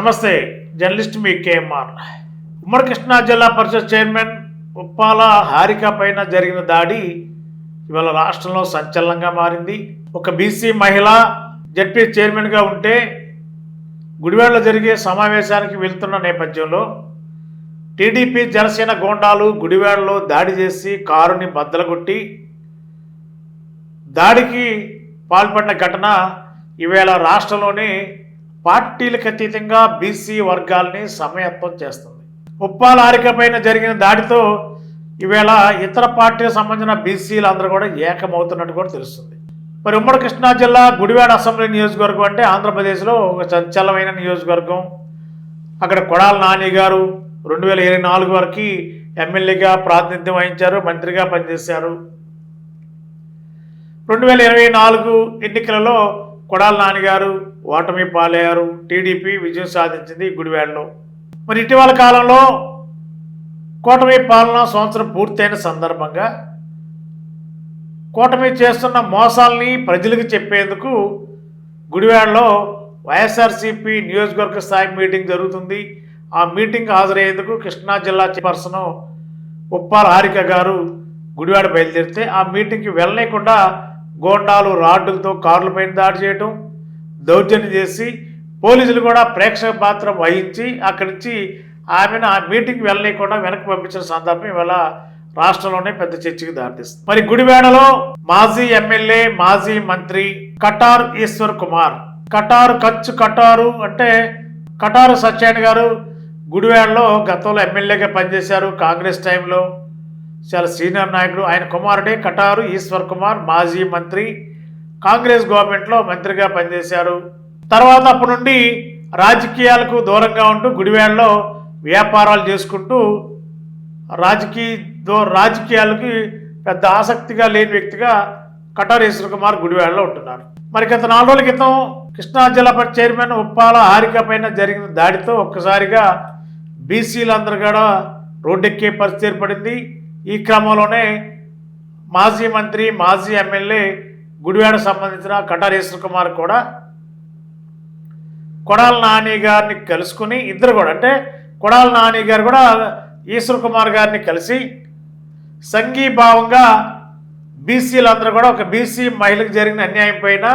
నమస్తే జర్నలిస్ట్ మీ కేఎంఆర్. ఉమ్మడి కృష్ణా జిల్లా పరిషత్ చైర్మన్ ఉప్పాల హారిక పైన జరిగిన దాడి ఇవాళ రాష్ట్రంలో సంచలనంగా మారింది. ఒక బీసీ మహిళ జడ్పీ చైర్మన్గా ఉంటే గుడివాడలో జరిగే సమావేశానికి వెళ్తున్న నేపథ్యంలో టీడీపీ జనసేన గోండాలు గుడివాడలో దాడి చేసి కారుని బద్దలగొట్టి దాడికి పాల్పడిన ఘటన ఈవేళ రాష్ట్రంలోని పార్టీలకు అతీతంగా బీసీ వర్గాల్ని సమయత్వం చేస్తుంది. ఉప్పాల ఆరికపైన జరిగిన దాడితో ఈవేళ ఇతర పార్టీలకు సంబంధించిన బీసీలు అందరూ కూడా ఏకమవుతున్నట్టు కూడా తెలుస్తుంది. మరి ఉమ్మడి కృష్ణా జిల్లా గుడివాడ అసెంబ్లీ నియోజకవర్గం అంటే ఆంధ్రప్రదేశ్లో ఒక సంచలమైన నియోజకవర్గం. అక్కడ కొడాల నాని గారు రెండు వేల ఇరవై నాలుగు వరకు ఎమ్మెల్యేగా ప్రాతినిధ్యం వహించారు మంత్రిగా పనిచేశారు. రెండు వేల ఇరవై నాలుగు ఎన్నికలలో కొడాల నాన్నగారు ఓటమి పాలయ్యారు. టీడీపీ విజయం సాధించింది గుడివాడలో. మరి ఇటీవల కాలంలో కూటమి పాలన సంవత్సరం పూర్తయిన సందర్భంగా కూటమి చేస్తున్న మోసాల్ని ప్రజలకు చెప్పేందుకు గుడివాడలో వైఎస్ఆర్సీపీ నియోజకవర్గ స్థాయి మీటింగ్ జరుగుతుంది. ఆ మీటింగ్ హాజరయ్యేందుకు కృష్ణా జిల్లా చైర్పర్సన్ ఉప్పాల హారిక గారు గుడివాడ బయలుదేరితే ఆ మీటింగ్కి వెళ్ళలేకుండా గోండాలు రాడ్డులతో కార్లపై దాడి చేయటం దౌర్జన్యం చేసి పోలీసులు కూడా ప్రేక్షక పాత్ర వహించి అక్కడి నుంచి ఆమెను ఆ మీటింగ్కి వెళ్ళలేకుండా వెనక్కి పంపించిన సందర్భం ఇవాళ రాష్ట్రంలోనే పెద్ద చర్చకి దారితీస్తుంది. మరి గుడివాడలో మాజీ ఎమ్మెల్యే మాజీ మంత్రి కటార్ ఈశ్వర్ కుమార్. కటారు ఖర్చు కటారు అంటే కటారు సత్యాయన్ గారు గుడివాడలో గతంలో ఎమ్మెల్యేగా పనిచేశారు కాంగ్రెస్ టైంలో. చాలా సీనియర్ నాయకుడు. ఆయన కుమారుడే కటారు ఈశ్వర్ కుమార్ మాజీ మంత్రి. కాంగ్రెస్ గవర్నమెంట్లో మంత్రిగా పనిచేశారు. తర్వాత అప్పటి నుండి రాజకీయాలకు దూరంగా ఉంటూ గుడివాడలో వ్యాపారాలు చేసుకుంటూ రాజకీయ దో రాజకీయాలకి పెద్ద ఆసక్తిగా లేని వ్యక్తిగా కటార్ ఈశ్వర్ కుమార్ గుడివాడలో ఉంటున్నారు. మరి గత నాలుగు రోజుల క్రితం కృష్ణా జిల్లా చైర్మన్ ఉప్పాల హారిక పైన జరిగిన దాడితో ఒక్కసారిగా బీసీలందరూ కూడా రోడ్డెక్కే పరిస్థితి ఏర్పడింది. ఈ క్రమంలోనే మాజీ మంత్రి మాజీ ఎమ్మెల్యే గుడివాడ సంబంధించిన కటారేశ్వర ఈశ్వర్ కుమార్ కూడా కొడాల నాని గారిని కలుసుకుని ఇద్దరు కూడా అంటే కొడాల నాని గారు కూడా ఈశ్వర్ కుమార్ గారిని కలిసి సంఘీభావంగా బీసీలందరూ కూడా ఒక బీసీ మహిళకు జరిగిన అన్యాయం పైన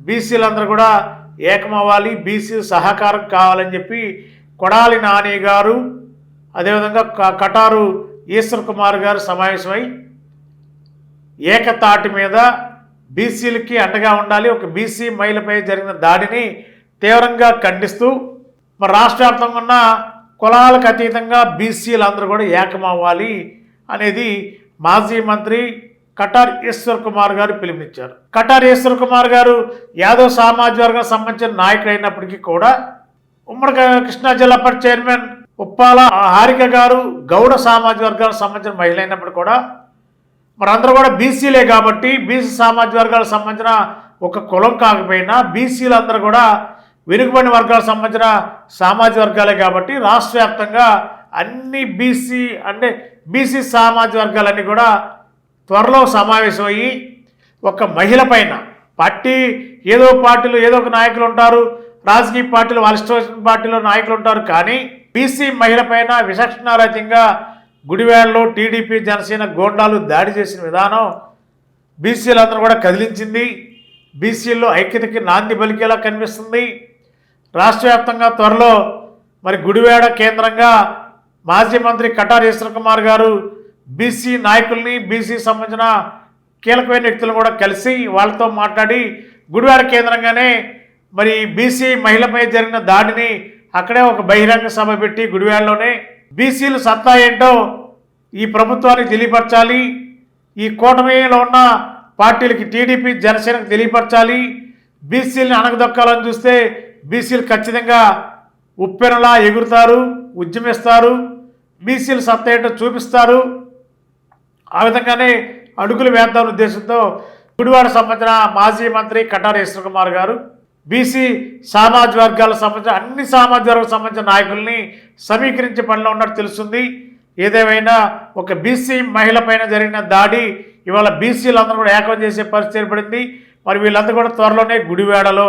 బీసీలందరూ కూడా ఏకమవ్వాలి బీసీ సహకారం కావాలని చెప్పి కొడాలి నాని గారు అదేవిధంగా క- కటారు ఈశ్వర్ కుమార్ గారు సమావేశమై ఏకతాటి మీద బీసీలకి అండగా ఉండాలి ఒక బీసీ మహిళపై జరిగిన దాడిని తీవ్రంగా ఖండిస్తూ మరి రాష్ట్ర వ్యాప్తంగా ఉన్న కులాలకు అతీతంగా బీసీలందరూ కూడా ఏకమవ్వాలి అనేది మాజీ మంత్రి కటార్ ఈశ్వర్ కుమార్ గారు పిలుపునిచ్చారు. కటార్ ఈశ్వర్ కుమార్ గారు యాదవ్ సామాజిక వర్గానికి సంబంధించిన నాయకుడు అయినప్పటికీ కూడా ఉమ్మడి కృష్ణా జిల్లా పరిషత్ చైర్మన్ ఉప్పాల హారిక గారు గౌడ సామాజిక వర్గాలకు సంబంధించిన మహిళ అయినప్పుడు కూడా మరి అందరూ కూడా బీసీలే కాబట్టి బీసీ సామాజిక వర్గాలకు సంబంధించిన ఒక కులం కాకపోయినా బీసీలు అందరూ కూడా వెనుకబడిన వర్గాలకు సంబంధించిన సామాజిక వర్గాలే కాబట్టి రాష్ట్ర వ్యాప్తంగా అన్ని బీసీ అంటే బీసీ సామాజిక వర్గాలన్నీ కూడా త్వరలో సమావేశమయ్యి ఒక మహిళ పైన పార్టీ ఏదో పార్టీలు ఏదో ఒక నాయకులు ఉంటారు రాజకీయ పార్టీలు వాళ్ళ ఇష్టం పార్టీలో నాయకులు ఉంటారు కానీ బీసీ మహిళ పైన విచక్షణారహితంగా గుడివాడలో టీడీపీ జనసేన గోండాలు దాడి చేసిన విధానం బీసీలందరూ కూడా కదిలించింది. బీసీల్లో ఐక్యతకి నాంది పలికేలా కనిపిస్తుంది. రాష్ట్ర వ్యాప్తంగా త్వరలో మరి గుడివాడ కేంద్రంగా మాజీ మంత్రి కటార్ ఈశ్వర్ కుమార్ గారు బీసీ నాయకుల్ని బీసీ సంబంధించిన కీలకమైన వ్యక్తులను కూడా కలిసి వాళ్ళతో మాట్లాడి గుడివాడ కేంద్రంగానే మరి బీసీ మహిళపై జరిగిన దాడిని అక్కడే ఒక బహిరంగ సభ పెట్టి గుడివాడలోనే బీసీలు సత్తా ఏంటో ఈ ప్రభుత్వానికి తెలియపరచాలి ఈ కూటమిలో ఉన్న పార్టీలకి టీడీపీ జనసేనకు తెలియపరచాలి బీసీలను అణగదొక్కాలని చూస్తే బీసీలు ఖచ్చితంగా ఉప్పెనలా ఎగురుతారు ఉద్యమిస్తారు బీసీలు సత్తా ఏంటో చూపిస్తారు. ఆ విధంగానే అడుగులు వేద్దాం ఉద్దేశంతో గుడివాడ సంబంధించిన మాజీ మంత్రి కటార్ కుమార్ గారు బీసీ సామాజిక వర్గాలకు సంబంధించిన అన్ని సామాజిక వర్గాలకు సంబంధించిన నాయకుల్ని సమీకరించే పనిలో ఉన్నట్టు తెలుస్తుంది. ఏదేమైనా ఒక బీసీ మహిళ పైన జరిగిన దాడి ఇవాళ బీసీలందరూ కూడా ఏకం చేసే పరిస్థితి ఏర్పడింది. మరి వీళ్ళందరూ కూడా త్వరలోనే గుడివాడలో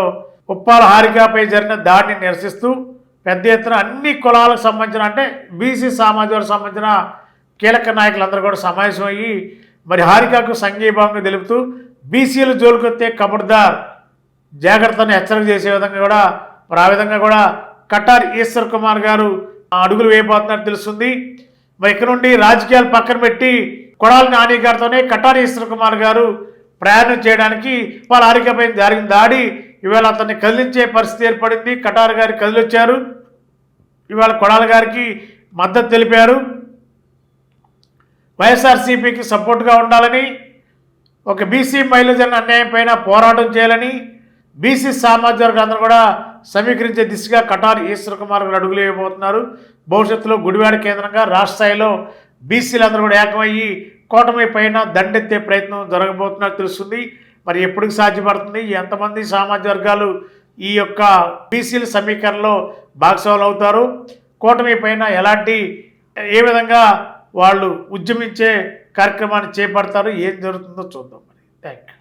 ఉప్పాల హారికపై జరిగిన దాడిని నిరసిస్తూ పెద్ద ఎత్తున అన్ని కులాలకు సంబంధించిన అంటే బీసీ సామాజిక సంబంధించిన కీలక నాయకులందరూ కూడా సమావేశం అయ్యి మరి హారికకు సంఘీభావంగా తెలుపుతూ బీసీలు జోలుకొత్తే కబుర్దార్ జాగ్రత్తను హెచ్చరిక చేసే విధంగా కూడా మరి ఆ విధంగా కూడా కటార్ ఈశ్వర్ కుమార్ గారు అడుగులు వేయబోతున్నట్టు తెలుస్తుంది. మరి ఇక్కడ నుండి రాజకీయాలు పక్కన పెట్టి కొడాలి నాని గారితోనే కటార్ ఈశ్వర్ కుమార్ గారు ప్రయాణం చేయడానికి వాళ్ళ ఆరికపై జరిగిన దాడి ఇవాళ అతన్ని కదిలించే పరిస్థితి ఏర్పడింది. కటార్ గారు కదిలొచ్చారు. ఇవాళ కొడాలి గారికి మద్దతు తెలిపారు. వైఎస్ఆర్సీపీకి సపోర్ట్గా ఉండాలని ఒక బీసీ మహిళ జరిగిన అన్యాయం పైన పోరాటం చేయాలని బీసీ సామాజిక వర్గాలందరూ కూడా సమీకరించే దిశగా కటార్ ఈశ్వర కుమార్ గారు అడుగులు వేయబోతున్నారు. భవిష్యత్తులో గుడివాడ కేంద్రంగా రాష్ట్ర స్థాయిలో బీసీలందరూ కూడా ఏకమయ్యి కూటమి పైన దండెత్తే ప్రయత్నం జరగబోతున్నట్టు తెలుస్తుంది. మరి ఎప్పటికి సాధ్యపడుతుంది? ఎంతమంది సామాజిక వర్గాలు ఈ యొక్క బీసీల సమీకరణలో భాగస్వాములు అవుతారు? కూటమి పైన ఎలాంటి ఏ విధంగా వాళ్ళు ఉద్యమించే కార్యక్రమాన్ని చేపడతారు? ఏం జరుగుతుందో చూద్దాం మరి. Thank you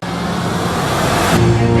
Thank you.